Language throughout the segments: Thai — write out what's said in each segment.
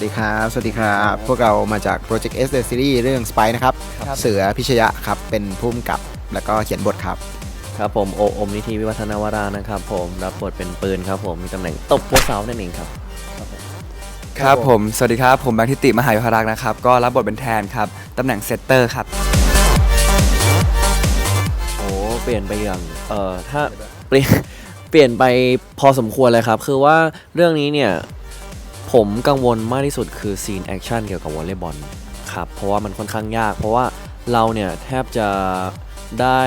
วัสดีครับ สวัสดีครับ พวกเรามาจาก Project S The Series เรื่อง Spy นะครับ ครับ เสือพิชยะครับ เป็นผู้กำกับแล้วก็เขียนบทครับ ครับผมโออมนิธิวิวัฒนาวรานะครับผมรับบทเป็นปืนครับผมมีตำแหน่งตบหัวเสานั่นเองครับ ครับผม สวัสดีครับ ผมแบงค์ทิติมหายุพรักษ์นะครับ ก็รับบทเป็นแทนครับ ตำแหน่งเซตเตอร์ครับ โอ้เปลี่ยนไปอย่างเอ่อถ้าเปลี่ยน เปลี่ยนไปพอสมควรเลยครับ คือว่าเรื่องนี้เนี่ย ผมกังวลมากที่สุดคือซีนแอคชั่นเกี่ยวกับวอลเลย์บอลครับเพราะว่ามันค่อนข้างยาก เพราะว่าเราเนี่ยแทบจะได้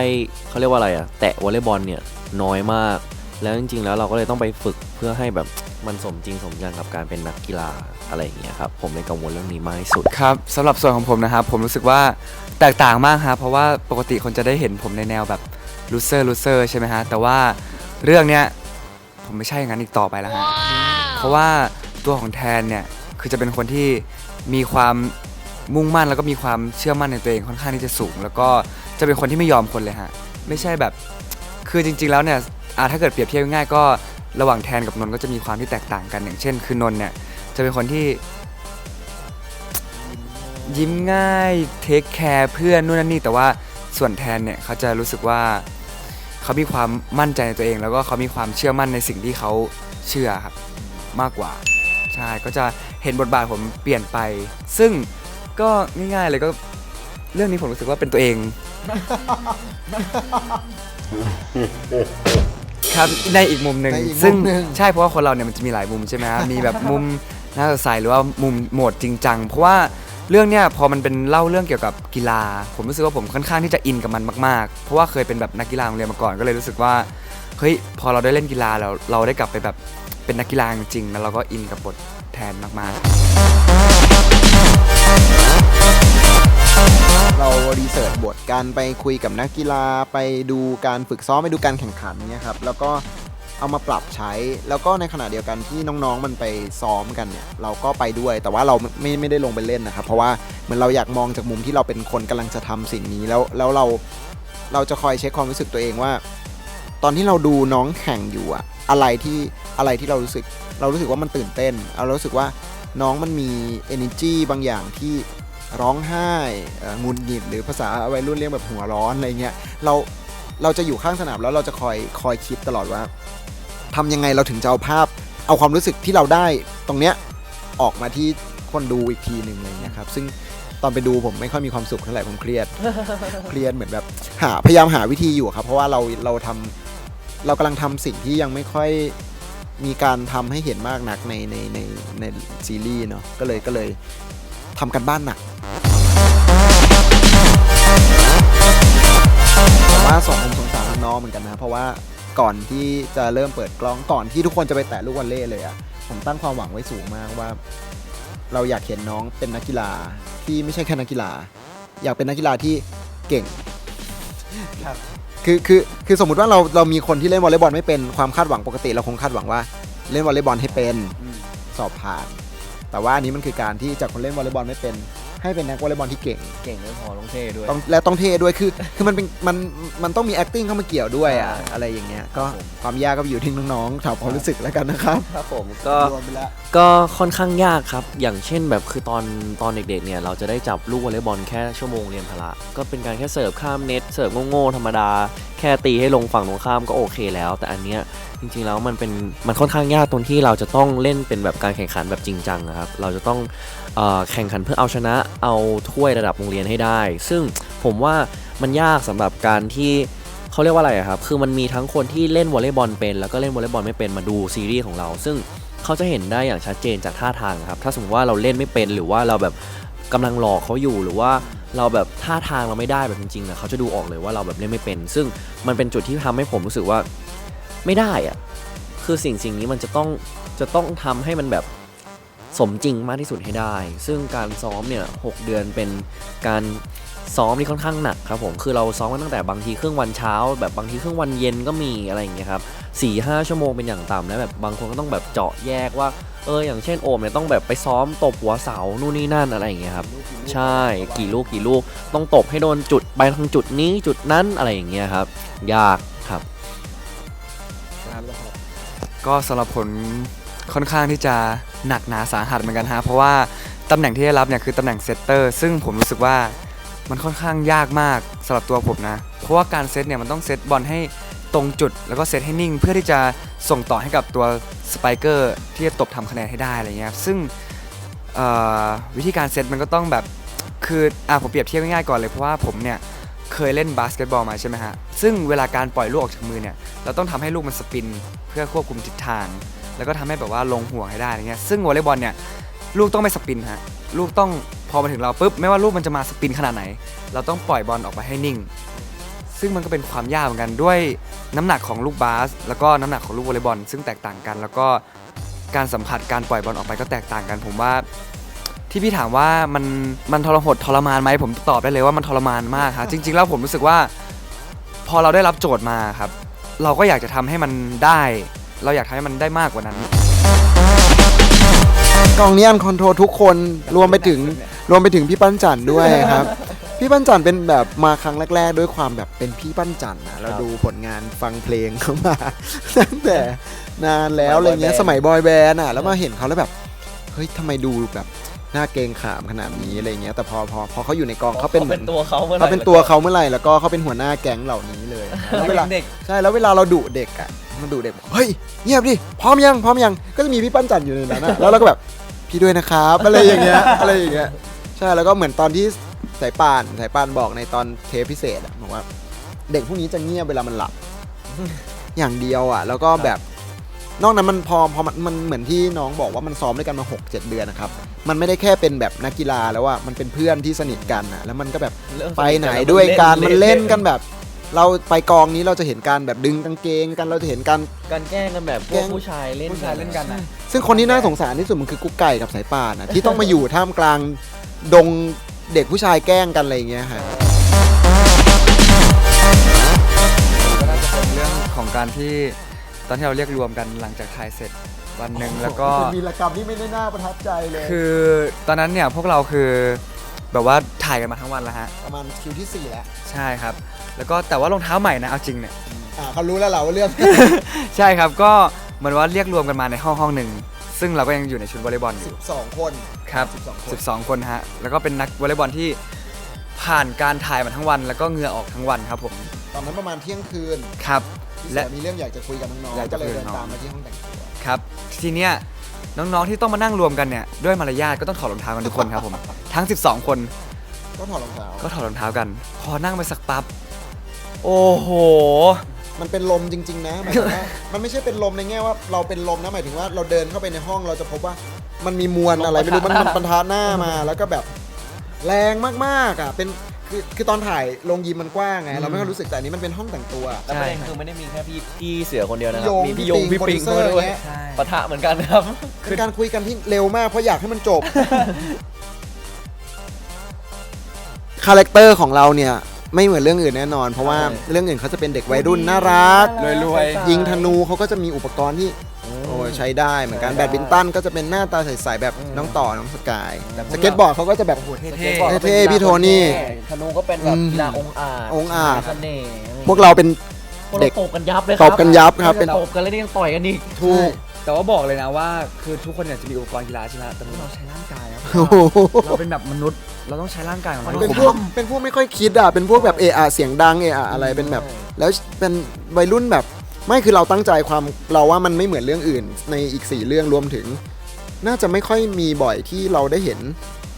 เขาเรียกว่าอะไรอะแตะวอลเลย์บอลเนี่ยน้อยมาก แล้วจริงๆแล้วเราก็เลยต้องไปฝึกเพื่อให้แบบมันสมจริงสมจังกับการเป็นนักกีฬาอะไรอย่างเงี้ยครับผมเลยกังวลเรื่องนี้มากที่สุด ครับสำหรับส่วนของผมนะครับผมรู้สึกว่าแตกต่างมากครับเพราะว่าปกติคนจะได้เห็นผมในแนวแบบลูเซอร์ลูเซอร์ใช่ไหมฮะแต่ว่าเรื่องเนี้ยผมไม่ใช่อย่างนั้นอีกต่อไปแล้วฮะเพราะว่า ตัวของแทนเนี่ยคือจะเป็นคนที่มีความมุ่งมั่นแล้วก็มีความเชื่อมั่นในตัวเองค่อนข้างที่จะสูง แล้วก็จะเป็นคนที่ไม่ยอมคนเลยฮะไม่ใช่แบบคือจริง ๆ แล้วเนี่ยอ่าถ้าเกิดเปรียบเทียบง่ายๆก็ระหว่างแทนกับนนก็จะมีความที่แตกต่างกันอย่างเช่น คือนนเนี่ยจะเป็นคนที่ ยิ้มง่ายเทคแคร์เพื่อนนู่นนั่นนี่แต่ว่าส่วนแทนเนี่ยเขาจะรู้สึกว่าเขามีความมั่นใจในตัวเอง แล้วก็เขามีความเชื่อมั่นในสิ่งที่เขาเชื่อครับมากกว่า ใช่ก็จะเห็นบทบาทผมเปลี่ยนไป ซึ่งก็ง่ายๆเลยก็เรื่องนี้ผมรู้สึกว่าเป็นตัวเอง ครับในอีกมุมหนึ่งในอีกมุมซึ่งหนึ่ง ใช่เพราะว่าคนเราเนี่ยมันจะมีหลายมุมใช่ไหมฮะมีแบบมุมน่าสดใสหรือว่ามุมโหมดจริงจังเพราะว่าเรื่องเนี้ยพอมันเป็นเล่าเรื่องเกี่ยวกับกีฬา ผมรู้สึกว่าผมค่อนข้างที่จะอินกับมันมากๆ เพราะว่าเคยเป็นแบบนักกีฬาโรงเรียนมาก่อนก็เลยรู้สึกว่าเฮ้ยพอเราได้เล่นกีฬาแล้วเราได้กลับไปแบบ เป็นนักกีฬาจริงๆแล้วเราก็อินกับบทแทนมากๆ เรารีเสิร์ชบทการไปคุยกับนักกีฬาไปดูการฝึกซ้อมไปดูการแข่งขันเนี่ยครับแล้วก็เอามาปรับใช้แล้วก็ในขณะเดียวกันที่น้องๆมันไปซ้อมกันเนี่ยเราก็ไปด้วย แต่ว่าเราไม่ไม่ได้ลงไปเล่นนะครับ เพราะว่าเหมือนเราอยากมองจากมุมที่เราเป็นคนกำลังจะทำสิ่งนี้แล้วแล้วเราเราจะคอยเช็คความรู้สึกตัวเองว่า ตอนที่เราดูน้องแข่งอยู่อะ อะไรที่อะไรที่เรารู้สึก เรารู้สึกว่ามันตื่นเต้นเรารู้สึกว่าน้องมันมี energy บางอย่างที่ร้องไห้งุนหงิดหรือภาษาวัยรุ่นเรียกแบบหัวร้อนอะไรเงี้ยเราเราจะอยู่ข้างสนามแล้วเราจะคอยคอยคิดตลอดว่าทำยังไงเราถึงจะเอาภาพ เอาความรู้สึกที่เราได้ตรงเนี้ยออกมาที่คนดูอีกทีหนึ่งอะไรเงี้ยครับซึ่งตอนไปดูผมไม่ค่อยมีความสุขเท่าไหร่ผมเครียดเครียดเหมือนแบบหาพยายามหาวิธีอยู่ครับ เพราะว่าเราเราทำ เรากำลังทำสิ่งที่ยังไม่ค่อยมีการทำให้เห็นมากนักในในในในซีรีส์เนาะก็เลยก็เลยทำกันบ้านหนักแต่ว่าสองผมสงสารน้องเหมือนกันนะ เพราะว่าก่อนที่จะเริ่มเปิดกล้องก่อนที่ทุกคนจะไปแตะลูกวอลเล่เลยอะผมตั้งความหวังไว้สูงมากว่า เราอยากเห็นน้องเป็นนักกีฬาที่ไม่ใช่แค่นักกีฬา อยากเป็นนักกีฬาที่เก่ง คือคือคือสมมุติว่าเราเรามีคนที่เล่นวอลเลย์บอลไม่เป็นความคาดหวังปกติเราคงคาดหวังว่าเล่นวอลเลย์บอลให้เป็นสอบผ่าน แต่ว่าอันนี้มันคือการที่จากคนเล่นวอลเลย์บอลไม่เป็น ให้เป็นนักวอลเลย์บอลที่เก่ง เก่งไม่พอต้องเท่ด้วย ต้องและต้องเท่ด้วยคือ คือมันเป็นมันมันต้องมี acting เข้ามาเกี่ยวด้วยอะใช่อะไรอย่างเงี้ยก็ครับผม ความยากก็อยู่ที่น้องๆถามความรู้สึกแล้วกันนะครับครับผมก็รวมไปแล้วก็ค่อนข้างยากครับ อย่างเช่นแบบคือตอนตอนเด็กๆเนี่ยเราจะได้จับลูกวอลเลย์บอลแค่ชั่วโมงเรียนพละ ก็เป็นการแค่เสิร์ฟข้ามเน็ตเสิร์ฟโง่ๆธรรมดาแค่ตีให้ลงฝั่งตรงข้ามก็โอเคแล้ว แต่อันเนี้ยจริงๆแล้วมันเป็นมันค่อนข้างยากตรงที่เราจะต้องเล่นเป็นแบบการแข่งขันแบบจริงจังนะครับเราจะต้องอแข่งขันเพื่อเอาชนะเอาถ้วยระดับโรงเรียนให้ได้ ซึ่งผมว่ามันยากสำหรับการที่เขาเรียกว่าอะไระครับคือมันมีทั้งคนที่เล่นวอลเลย์บอลเป็น แล้วก็เล่นวอลเลย์บอลไม่เป็นมาดูซีรีส์ของเรา ซึ่งเขาจะเห็นได้อย่างชัดเจนจากท่าทางครับถ้าสมมติว่าเราเล่นไม่เป็นหรือว่าเราแบบกำลังหลอกเขาอยู่หรือว่า เราแบบท่าทางเราไม่ได้แบบจริงๆนะเขาจะดูออกเลยว่าเราแบบเล่นไม่เป็น ซึ่งมันเป็นจุดที่ทำให้ผมรู้สึกว่าไม่ได้อะคือสิ่งสิ่งนี้มันจะต้องจะต้องทำให้มันแบบสมจริงมากที่สุดให้ได้ ซึ่งการซ้อมเนี่ยหกเดือนเป็นการซ้อมนี่ค่อนข้างหนักครับผมคือเราซ้อมกันตั้งแต่บางทีครึ่งวันเช้า แบบบางทีครึ่งวันเย็นก็มีอะไรอย่างเงี้ยครับสี่ห้าชั่วโมงเป็นอย่างต่ำแล้วแบบบางคนก็ต้องแบบเจาะแยกว่า เอออย่างเช่นโอมเนี่ยต้องแบบไปซ้อมตบหัวเสานู่นนี่นั่นอะไรอย่างเงี้ยครับใช่กี่ลูกกี่ลูกต้องตบให้โดนจุดไปทางจุดนี้จุดนั้นอะไรอย่างเงี้ยครับ ยากครับ ก็สำหรับผลค่อนข้างที่จะหนักหนาสาหัสเหมือนกันฮะเพราะว่าตำแหน่งที่ได้รับเนี่ยคือตำแหน่งเซตเตอร์ซึ่งผมรู้สึกว่ามันค่อนข้างยากมากสำหรับตัวผมนะ เพราะว่าการเซตเนี่ยมันต้องเซตบอลให้ ตรงจุดแล้วก็เซตให้นิ่ง เพื่อที่จะส่งต่อให้กับตัวสไปเกอร์ที่จะตบทำคะแนนให้ได้อะไรเงี้ยซึ่งวิธีการเซตมันก็ต้องแบบคืออะผมเปรียบเทียบง่ายๆก่อนเลยเพราะว่าผมเนี่ยเคยเล่นบาสเกตบอลมาใช่ไหมฮะซึ่งเวลาการปล่อยลูกออกจากมือเนี่ยเราต้องทำให้ลูกมันสปินเพื่อควบคุมทิศทาง แล้วก็ทำให้แบบว่าลงห่วงให้ได้อะไรเงี้ยซึ่งวอลเลย์บอลเนี่ยลูกต้องไม่สปินฮะลูกต้องพอมาถึงเราปุ๊บไม่ว่าลูกมันจะมาสปินขนาดไหน เราต้องปล่อยบอลออกไปให้นิ่ง ซึ่งมันก็เป็นความยากเหมือนกันด้วยน้ำหนักของลูกบาส แล้วก็น้ำหนักของลูกวอลเลย์บอล ซึ่งแตกต่างกัน แล้วก็การสัมผัสการปล่อยบอลออกไปก็แตกต่างกัน ผมว่า ที่พี่ถามว่ามันมันทรหดทรมานไหมผมตอบได้เลยว่ามันทรมานมากครับจริง ๆ แล้วผมรู้สึกว่า พอเราได้รับโจทย์มาครับ เราก็อยากจะทำให้มันได้ เราอยากทำให้มันได้มากกว่านั้น กองนี้อันคอนโทรลทุกคนรวมไปถึงรวมไปถึงพี่ปั้นจันด้วยครับ พี่ปั้นจันเป็นแบบมาครั้งแรก ๆ ด้วยความแบบเป็นพี่ปั้นจันนะเราดูผลงานฟังเพลงเขามาตั้งแต่นานแล้วอะไรเงี้ยสมัยบอยแบนด์อะแล้วมาเห็นเขาแล้วแบบเฮ้ยทำไมดูแบบหน้าเกรงขามขนาดนี้อะไรเงี้ยแต่พอพอพอเขาอยู่ในกองเขาเป็นเหมือนตัวเขาเมื่อไหร่เขาเป็นตัวเขาเมื่อไหร่แล้วก็เขาเป็นหัวหน้าแก๊งเหล่านี้เลยแล้วเวลาเด็กใช่แล้วเวลาเราดุเด็กอะมันดุเด็กบอกเฮ้ยเงียบดิพร้อมยังพร้อมยังก็จะมีพี่ปั้นจันอยู่ในนั้นอะแล้วเราก็แบบพี่ด้วยนะครับอะไรอย่างเงี้ยอะไรอย่างเงี้ยใช่แล้วก็เหมือนตอนที่ สายป่านสายป่านบอกในตอนเทปพิเศษอะบอกว่า เด็กพวกนี้จะเงียบเวลามันหลับ อย่างเดียวอะ แล้วก็แบบนอกนั้นมันพอพอมันมันเหมือนที่น้องบอกว่ามันซ้อมด้วยกันมา 6 7 เดือนนะครับ มันไม่ได้แค่เป็นแบบนักกีฬาแล้วว่ามันเป็นเพื่อนที่สนิทกันอะแล้วมันก็แบบไปไหนด้วยกันมันเล่นกันแบบ เราไปกองนี้เราจะเห็นการแบบดึงกางเกงกันเราจะเห็นการ การแกล้งกันแบบพแกล้วกง ผู้ชายเล่นผู้ชายเล่นกันนะซึ่งคนที่น่าสงสารที่สุดมันคือกุ๊กไก่กับสายป่านอะที่ต้องมาอยู่ท่ามกลางดง เด็กผู้ชายแกล้งกันอะไรอย่างเงี้ยฮะก็น่าจะเป็นเรื่องของการที่ตอนที่เราเรียกรวมกันหลังจากถ่ายเสร็จวันหนึ่งแล้วก็เป็นวีรกรรมที่ไม่ได้น่าประทับใจเลยคือตอนนั้นเนี่ยพวกเราคือแบบว่าถ่ายกันมาทั้งวันแล้วฮะ ประมาณคิวที่สี่แล้วใช่ครับ แล้วก็แต่ว่ารองเท้าใหม่นะเอาจริงเนี่ย อ่าเขารู้แล้วเราว่าเรื่อง ใช่ครับก็เหมือนว่าเรียกรวมกันมาในห้องห้องหนึ่ง ซึ่งเราก็ยังอยู่ในชุดวอลเลย์บอลอยู่12 คน ครับ12 คน 12 คนฮะแล้วก็เป็นนักวอลเลย์บอลที่ผ่านการถ่ายมาทั้งวัน แล้วก็เหงื่อออกทั้งวันครับผมตอนนั้นประมาณเที่ยงคืนครับพี่และเสือมีเรื่องอยากจะคุยกับน้องอยากๆก็จะเลยคุยกัเดิบนน้อง ตามมาที่ห้องแต่งตัวครับทีเนี้ยน้องๆที่ต้องมานั่งรวมกันเนี่ยด้วยมารยาทก็ต้องถอดรองเท้ากันทุกคนครับผม ทั้ง 12 คนก็ถอดรองเท้าก็ถอดรองเท้ากัน พอนั่งไปสักปั๊บโอ้โห มันเป็นลมจริง ๆ นะหมายถึงว่ามันไม่ใช่เป็นลมในแง่ว่าเราเป็นลมนะหมายถึงว่าเราเดินเข้าไปในห้องเราจะพบว่ามันมีมวลอะไรไม่รู้มันมันปะทะหน้ามาแล้วก็แบบแรงมากๆอะเป็นคือคือตอนถ่ายโรงยิมมันกว้างไงเราไม่ค่อยรู้สึกแต่อันนี้มันเป็นห้องแต่งตัว แล้วประเด็นคือไม่ได้มีแค่พี่พี่เสือคนเดียวนะคโยรับงมีพี่ยงพี่ปิงโปรดิวเซอร์มาด้วยเงี้ยใช่ปะทะเหมือนกันครับ เป็นการคุยกันที่เร็วมากเพราะอยากให้มันจบ คาแรคเตอร์ของเราเนี่ย ไม่เหมือนเรื่องอื่นแน่นอน เพราะว่าใช่เรื่องอื่นเขาจะเป็นเด็กวัยรุ่นน่ารัก รวยยิงธนูเขาก็จะมีอุปกรณ์ที่โอ้ยใช้ได้เหมือนกันใช้แบได้ดมินตันก็จะเป็นหน้าตาใสๆแบบอืมน้องต่อน้องสกายแต่พวกสเก็ตบอร์ดเขาก็จะแบบโอ้โหเท่สเก็ตบอร์ดก็ป็เท่ๆพี่โทนี่ธนูก็เป็นแบบอืมกีฬาองค์อาจองค์อาจ เสน่ห์พวกเราเป็นพวกเด็เรากตบกันยับเลยตบกันยับครับเป็นตบกันแล้วนี่ยังต่อยกันอีกทูก แต่ว่าบอกเลยนะว่าคือทุกคนเนี่ยจะมีอุปกรณ์กีฬาใช่ไหมแต่พวกเราใช้ร่างกายครับโอ้โหเราเป็นแบบมนุษย์ เราต้องใช้ร่างกายของเราเป็นพวกเป็นพวกไม่ค่อยคิดอะเป็นพวกแบบเอะอะเสียงดังเอะอะอะไรเป็นแบบ แล้วเป็นวัยรุ่นแบบไม่คือเราตั้งใจความเราว่ามันไม่เหมือนเรื่องอื่น ในอีกสี่เรื่องรวมถึง น่าจะไม่ค่อยมีบ่อยที่เราได้เห็น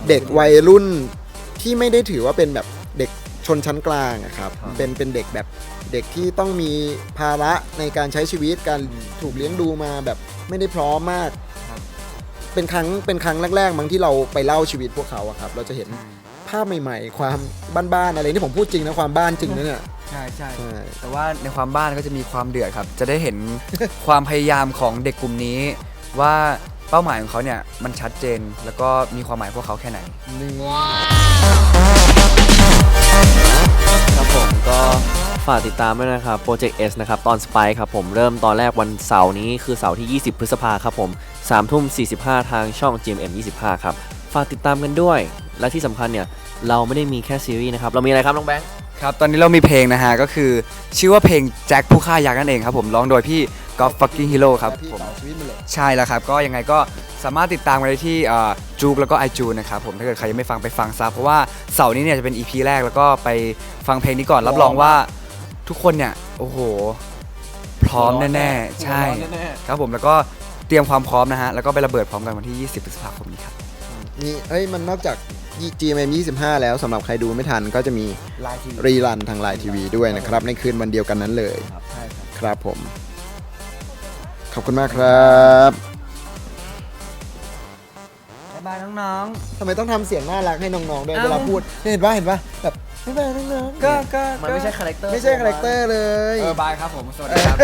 เด็กวัยรุ่นที่ไม่ได้ถือว่าเป็นแบบเด็ก ชนชั้นกลางอะครับครับ เป็นเป็นเด็กแบบเด็กที่ต้องมีภาระในการใช้ชีวิตการถูกเลี้ยงดูมาแบบไม่ได้พร้อมมากครับ เป็นครั้งเป็นครั้งแรกๆมั้งที่เราไปเล่าชีวิตพวกเขาอะครับ เราจะเห็นภาพใหม่ๆ ความบ้านๆอะไรนี่ผมพูดจริงนะความบ้านจริงนะเนี่ยใช่ใช่ใช่ แต่ว่าในความบ้านก็จะมีความเดือดครับ จะได้เห็น ความพยายามของเด็กกลุ่มนี้ ว่าเป้าหมายของเขาเนี่ยมันชัดเจนแล้วก็มีความหมายพวกเขาแค่ไหน นี่ ครับผมก็ฝากติดตามด้วยนะครับโปรเจกต์ S นะครับ ตอนสไปครับผมเริ่มตอนแรกวันเสาร์นี้คือเสาร์ที่ 20 พฤษภาครับผม3ทุ่ม 45 ทางช่อง GMM 25 ครับ ฝากติดตามกันด้วย และที่สำคัญเนี่ย เราไม่ได้มีแค่ซีรีส์นะครับ เรามีอะไรครับ น้องแบงค์ ครับตอนนี้เรามีเพลงนะฮะก็คือ ชื่อว่าเพลงแจ็คผู้ฆ่ายักษ์นั่นเองครับผมร้องโดยพี่กอล์ฟฟักกิ้งฮีโร่ครับและพี่ผมต่อชีวิตมันเลยใช่แล้วครับ ก็ยังไงก็สามารถติดตามกันได้ที่จูกแล้วก็ไอจูนะครับผมถ้าเกิดใครยังไม่ฟังไปฟังซะเพราะว่าเสาร์นี้เนี่ยจะเป็น EP แรกแล้วก็ไปฟังเพลงนี้ก่อนรับรองว่าทุกคนเนี่ย โอ้โห พร้อมแน่ๆ ใช่ครับผมแล้วก็เตรียมความพร้อมนะฮะ แล้วก็ไประเบิดพร้อมกันวันที่ 20พฤษภาคมนี้ครับ มีเอ้ยมันนอกจาก GMM 25 แล้วสำหรับใครดูไม่ทันก็จะมีไลน์ทีวีรีรันทางไลน์ทีวีด้วยนะครับ ในคืนวันเดียวกันนั้นเลย ครับใช่ครับ ครับผม ขอบคุณมากครับบ๊ายบายน้อง ทำไมต้องทำเสียงน่ารักให้น้องๆด้วยเอ้า เวลาพูดเนี่ยเห็นปะเห็นปะแบบบ๊ายบายน้องๆก็ก็มันไม่ใช่คาแรคเตอร์ไม่ใช่คาแรคเตอร์เลย เออบายครับผม สวัสดีครับ